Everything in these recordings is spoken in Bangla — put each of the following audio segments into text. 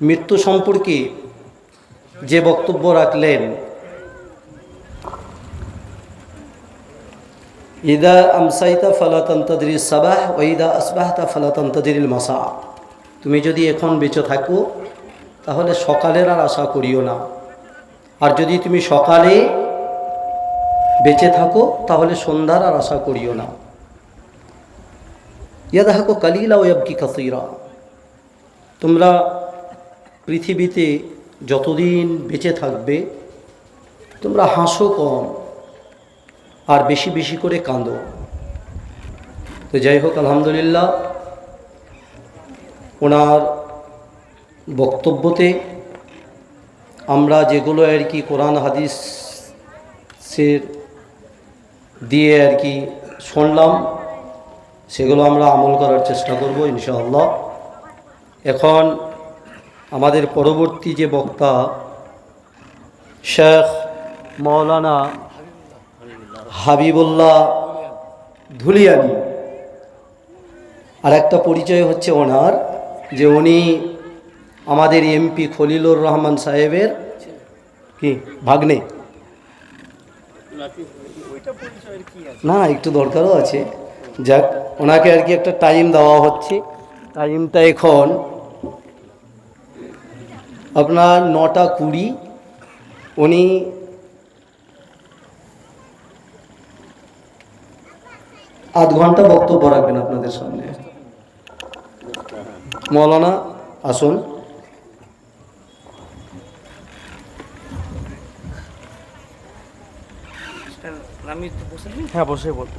মৃত্যু সম্পর্কে যে বক্তব্য রাখলেন, ইদা আমসাইতা ফালাতান্তদির সাবাহ ও ইদা আসবাহতা ফালাতান্তদির মাসা। তুমি যদি এখন বেঁচে থাকো, তাহলে সকালের আর আশা করিও না। আর যদি তুমি সকালে বেঁচে থাকো, তাহলে সন্ধ্যার আর আশা করিও না। ইয়া ইয়াদাহাকো কালিলা ও ইয়াবকি কাসিরা। তোমরা পৃথিবীতে যতদিন বেঁচে থাকবে, তোমরা হাসো কম আর বেশি বেশি করে কাঁদো। তো যাই হোক, আলহামদুলিল্লাহ, ওনার বক্তব্যতে আমরা যেগুলো আর কি কোরআন হাদিসের দিয়ে আর কি শুনলাম, সেগুলো আমরা আমল করার চেষ্টা করব ইনশাআল্লাহ। এখন আমাদের পরবর্তী যে বক্তা, শেখ মৌলানা হাবিবুল্লাহ ধুলিয়ানি। আর একটা পরিচয় হচ্ছে ওনার, যে উনি আমাদের এমপি খলিলুর রহমান সাহেবের কি, ভাগ্নে। না একটু দরকারও আছে। যাক, ওনাকে আর কি একটা টাইম দেওয়া হচ্ছে। টাইমটা এখন আপনার নটা কুড়ি উনি আধ ঘণ্টা বক্তব্য রাখবেন আপনাদের সামনে। মৌলানা আসুন। আমি বসে হ্যাঁ বসে বলব।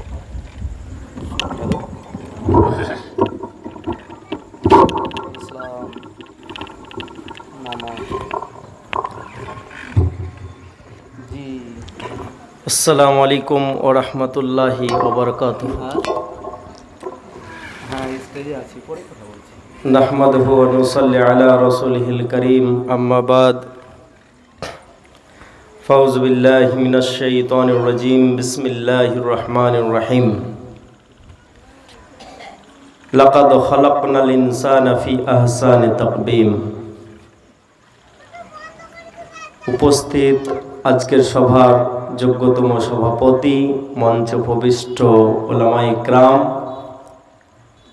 আসসালামু আলাইকুম ও রহমতুল্লাহি ওবরকাত হ্যাঁ স্টেজে আছি পরে কথা বলছি نحمده ونصلي على رسوله الكريم أما بعد فوز بالله من الشيطان الرجيم بسم الله الرحمن الرحيم لقد خلقنا الإنسان في أحسن تقويم উপস্থিত আজকের সভার যোগ্যতম সভাপতি, মঞ্চ উপবিষ্ট ওলামাই ক্রাম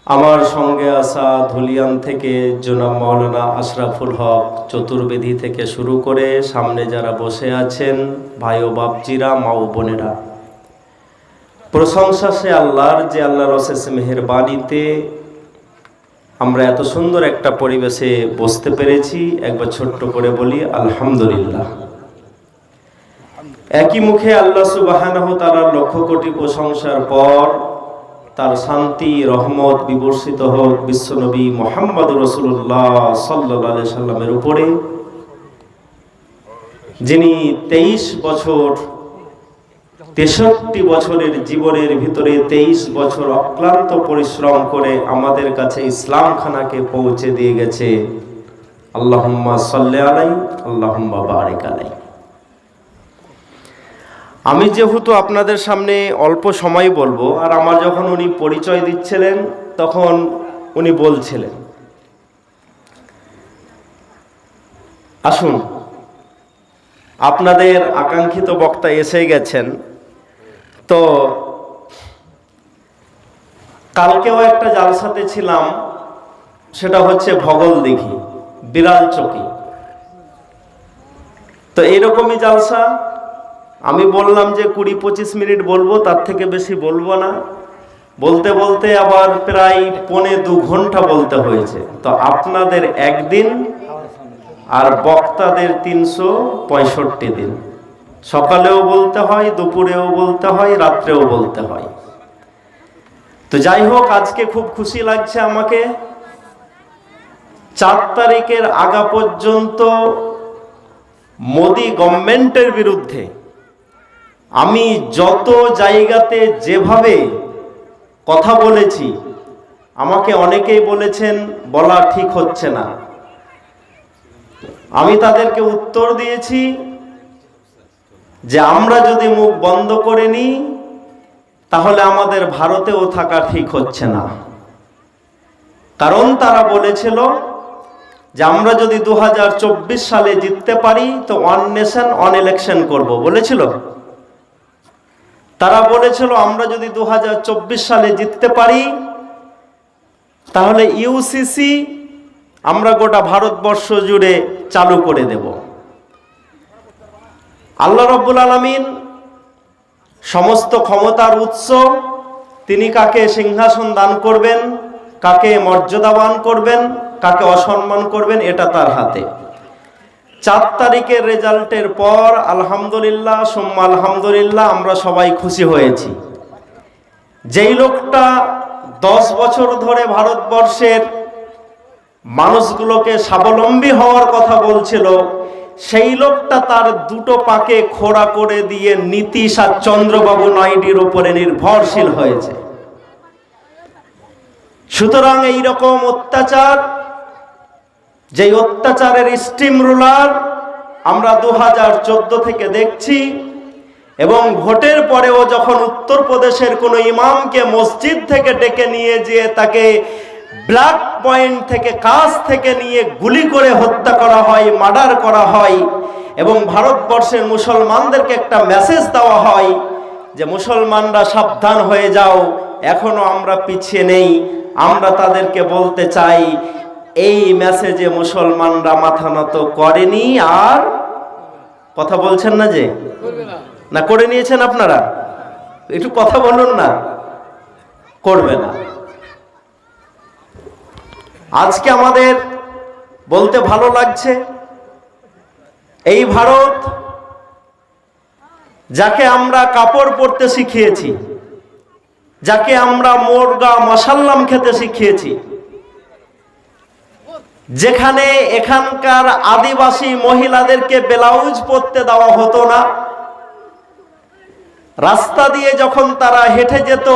আমার সঙ্গে আসা ধুলিয়ান থেকে জনাব মাওলানা আশরাফুল হক চতুর্বেদী থেকে শুরু করে সামনে যারা বসে আছেন, ভাই ও বাপজিরা, মা ও বোনেরা। প্রশংসা সে আল্লাহর যে আল্লাহর অশেষ মেহেরবানিতে আমরা এত সুন্দর একটা পরিবেশে বসতে পেরেছি। একবার ছোট্ট করে বলি, আলহামদুলিল্লাহ। একই মুখে আল্লাহ সুবাহানহ তালার লক্ষ কোটি প্রশংসার পর তার শান্তি, রহমত বিবর্ষিত হোক বিশ্বনবী মোহাম্মদ রসুল্লাহ সাল্লা সাল্লামের উপরে। যিনি তেইশ বছর তেষট্টি বছরের জীবনের ভিতরে তেইশ বছর অক্লান্ত পরিশ্রম করে আমাদের কাছে ইসলাম খানাকে পৌঁছে দিয়ে গেছে। আল্লাহুম্মা সাল্লি আলাই, আল্লাহুম্মা বারিক আলাই। আমি যেহেতু আপনাদের সামনে অল্প সময় বলব, আর আমার যখন উনি পরিচয় দিচ্ছিলেন, তখন উনি বলছিলেন। আসুন, আপনাদের আকাঙ্ক্ষিত বক্তা এসে গেছেন। তো কালকেও একটা জালসাতে ছিলাম, সেটা হচ্ছে ভগল দিঘি, বিড়াল চকি। তো এরকমই জালসা, আমি বললাম যে কুড়ি পঁচিশ মিনিট বলব, তার থেকে বেশি বলব না। বলতে বলতে আবার প্রায় পৌনে দু ঘণ্টা বলতে হয়েছে। তো আপনাদের একদিন আর বক্তাদের তিনশো পঁয়ষট্টি দিন। সকালেও বলতে হয়, দুপুরেও বলতে হয়, রাত্রেও বলতে হয়। তো যাই হোক, আজকে খুব খুশি লাগছে আমাকে। চার তারিখের আগা পর্যন্ত মোদি গভর্নমেন্টের বিরুদ্ধে আমি যত জায়গাতে যেভাবে কথা বলেছি, আমাকে অনেকেই বলেছেন, বলা ঠিক হচ্ছে না। আমি তাদেরকে উত্তর দিয়েছি যে আমরা যদি মুখ বন্ধ করে নিই, তাহলে আমাদের ভারতেও থাকা ঠিক হচ্ছে না। কারণ তারা বলেছিল যে আমরা যদি দু হাজার চব্বিশ সালে জিততে পারি, তো ওয়ান নেশন অন ইলেকশন করব। বলেছিল? তারা বলেছিল, আমরা যদি দু হাজার চব্বিশ সালে জিততে পারি, তাহলে ইউসিসি আমরা গোটা ভারতবর্ষ জুড়ে চালু করে দেব। আল্লাহ রব্বুল আলমিন সমস্ত ক্ষমতার উৎস, তিনি কাকে সিংহাসন দান করবেন, কাকে মর্যাদাবান করবেন, কাকে অসম্মান করবেন, এটা তার হাতে। চার তারিখের রেজাল্টের পর, আলহামদুলিল্লাহ, সোম্মা আলহামদুলিল্লাহ, আমরা সবাই খুশি হয়েছি। যেই লোকটা দশ বছর ধরে ভারতবর্ষের মানুষগুলোকে স্বাবলম্বী হওয়ার কথা বলছিল সেই লোকটা তার দুটো পাকে খোড়া করে দিয়ে নীতিশ আর চন্দ্রবাবু নাইডির উপরে নির্ভরশীল হয়েছে। সুতরাং এই রকম অত্যাচার যে অত্যাচারের স্টিম রুলার আমরা দু হাজার চোদ্দ থেকে দেখছি এবং ভোটের পরেও যখন উত্তরপ্রদেশের কোনো ইমামকে মসজিদ থেকে ডেকে নিয়ে যেয়ে তাকে ব্ল্যাক পয়েন্ট থেকে কাজ থেকে নিয়ে গুলি করে হত্যা করা হয়, মার্ডার করা হয় এবং ভারতবর্ষের মুসলমানদেরকে একটা মেসেজ দেওয়া হয় যে, মুসলমানরা সাবধান হয়ে যাও, এখনও আমরা পিছিয়ে নেই। আমরা তাদেরকে বলতে চাই, এই মেসেজে মুসলমানরা মাথা নত করেনি আর কথা বলছেন না যে? না, করে নিয়েছেন আপনারা? একটু কথা বলুন না। করবে না। আজকে আমাদের বলতে ভালো লাগছে, এই ভারত যাকে আমরা কাপড় পরতে শিখিয়েছি, যাকে আমরা মোরগা মশাল্লাম খেতে শিখিয়েছি, যেখানে এখানকার আদিবাসী মহিলাদেরকে ব্লাউজ পরতে দেওয়া হতো না। রাস্তা দিয়ে যখন তারা হেঁটে যেত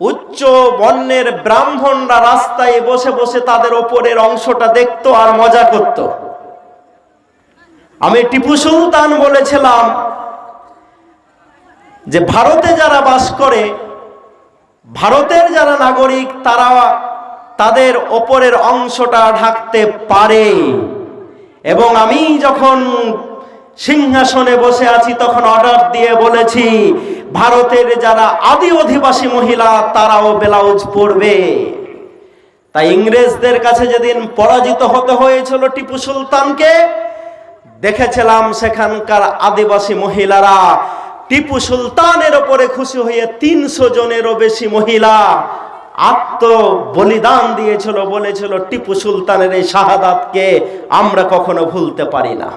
উচ্চ বর্ণের ব্রাহ্মণরা রাস্তায় বসে বসে তাদের ওপরের অংশটা দেখতো আর মজা করত। আমি টিপু সুলতান বলেছিলাম যে ভারতে যারা বাস করে, ভারতের যারা নাগরিক, তারা তাদের ওপরের অংশটা ঢাকতে পারে। এবং আমি যখন সিংহাসনে বসে আছি, তখন অর্ডার দিয়ে বলেছি, ভারতের যারা আদি অধিবাসী মহিলা, তারাও ব্লাউজ পরবে। তাই ইংরেজদের কাছে যেদিন পরাজিত হতে হয়েছিল টিপু সুলতানকে, দেখেছিলাম সেখানকার আদিবাসী মহিলারা টিপু সুলতানের ওপরে খুশি হয়ে তিনশো জনেরও বেশি মহিলা আত্ম বলিদান দিয়েছিল, বলেছিল, টিপু সুলতানের এই শাহাদাতকে আমরা কখনো ভুলতে পারি না।